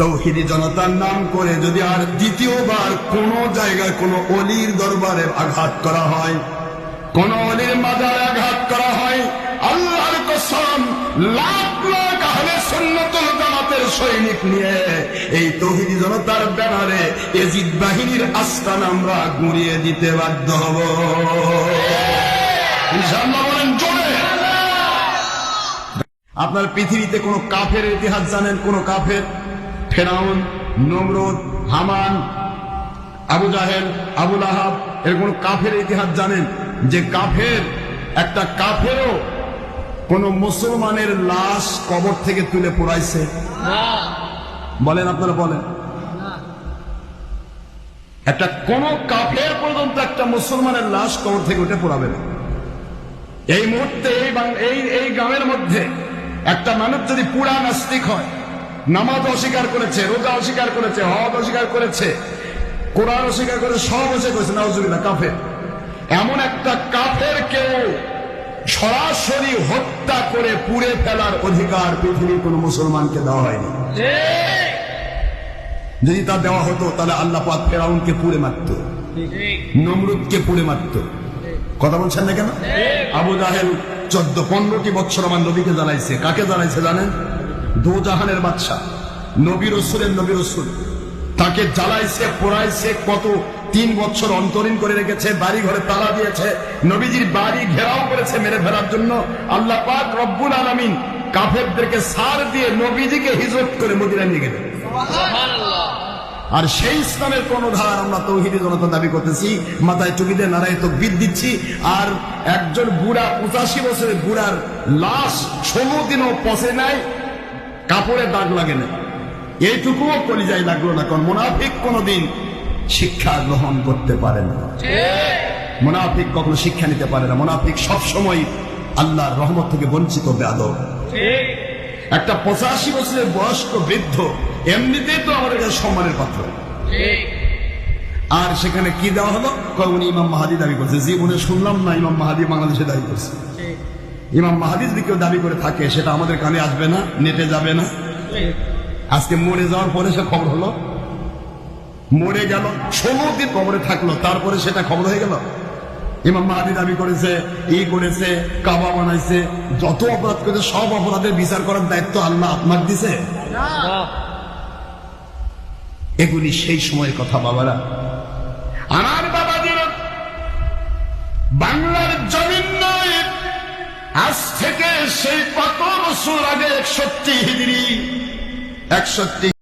তৌহিদি জনতার নাম করে যদি আর দ্বিতীয়বার কোন জায়গায় কোন অলির দরবারে আঘাত করা হয়, কোন অলির মাজারে আঘাত করা হয়, আল্লাহর কসম লাখ লাখ আহলে সুন্নতুল জামাতের সৈনিক নিয়ে এই তৌহিদি জনতার ব্যানারে এজিদ বাহিনীর আস্থান আমরা গুঁড়িয়ে দিতে বাধ্য হব। আপনার পৃথিবীতে কোন কাফের ইতিহাস জানেন? কোন কাফের? ফেরাউন নমরুদ হামান আবু জাহেল আবুল আহাব এর কোন কাফের ইতিহাস জানেন যে কাফের একটা কাফেরও কোন মুসলমানের লাশ কবর থেকে তুলে পোড়াইছে বলেন আপনারা বলেন। একটা কোন কাফের পর্যন্ত একটা মুসলমানের লাশ কবর থেকে উঠে পোড়াবে না। এই মুহূর্তে এই এই এই গ্রামের মধ্যে একটা মানুষ যদি পুরা নাস্তিক হয় নামাজ অস্বীকার করেছে রোজা অস্বীকার করেছে হজ অস্বীকার করেছে কোরআন অস্বীকার করে সব অস্বীকার করেছে নাউজুবিল্লাহ কাফের। এমন একটা কাফের কেউ সরাসরি হত্যা করে পুড়ে ফেলার অধিকার পৃথিবীর কোন মুসলমানকে দেওয়া হয়নি। যদি তা দেওয়া হতো তাহলে আল্লাহ পাক ফেরাউনকে পুড়ে মারত নমরুদকে পুড়ে মারত। কথা বলছেন না কেন? আবু জাহেল চোদ্দ পনেরোটি বৎসর আমার নবীকে জ্বালাইছে। কাকে জ্বালাইছে জানেন? দু জাহানের বাদশা নবী রসুলের নবী রসুল। তাকে জ্বালাইছে পোড়াইছে কত তিন বছর অন্তরীণ করে রেখেছে বাড়ি ঘরে তালা দিয়েছে নবীজির বাড়ি ঘেরাও করেছে মেরে ফেলার জন্য। আল্লাহ পাক রব্বুল আলমিন কাফেরদেরকে সার দিয়ে নবীজিকে হিজরত করে মদিনা নিয়ে গেলেন। আর সেই ইসলামের কোন ধার আমরা তৌহিদি জনতা দাবি করতেছি মাথায় টুপিতে নারায় তো বিদ দিচ্ছি। আর একজন বুড়া পঁচাশি বছরের বুড়ার লাশ ষোলো দিনও পচে নাই কাপড়ে দাগ লাগে না। এইটুকুও কলিজায় লাগল না কারণ মোনাফিক কোনোদিন শিক্ষা গ্রহণ করতে পারে না। মোনাফিক কখনো শিক্ষা নিতে পারে না। মোনাফিক সবসময় আল্লাহর রহমত থেকে বঞ্চিত বেয়াদব। একটা পঁচাশি বছরের বয়স্ক বৃদ্ধ এমনিতেই তো আমাদের কাছে সম্মানের পাত্র। আর সেখানে কি দেওয়া হলো? কয় উনি ইমাম মাহাদি দাবি করছে। জীবনে শুনলাম না ইমাম মাহাদি বাংলাদেশে দাবি করছে। ইমাম মাহাদি যদি কেউ দাবি করে থাকে, সেটা আমাদের কানে আসবে না, নেটে যাবে না। আজকে মরে যাওয়ার পরে সে খবর হলো। মরে গেল, ষোলো দিন কবরে থাকল, তারপরে সেটা খবর হয়ে গেল। ইমাম মাহাদি দাবি করেছে, ই করেছে, কাবা বানাইছে, যত অপরাধ করেছে, সব অপরাধের বিচার করার দায়িত্ব আল্লাহ আপনার দিছে। এগুলি সেই সময়ের কথা, বাবারা। আমার জমিন নয় আজ থেকে সেই কত বছর আগে একষট্টি হিজড়ি। একষট্টি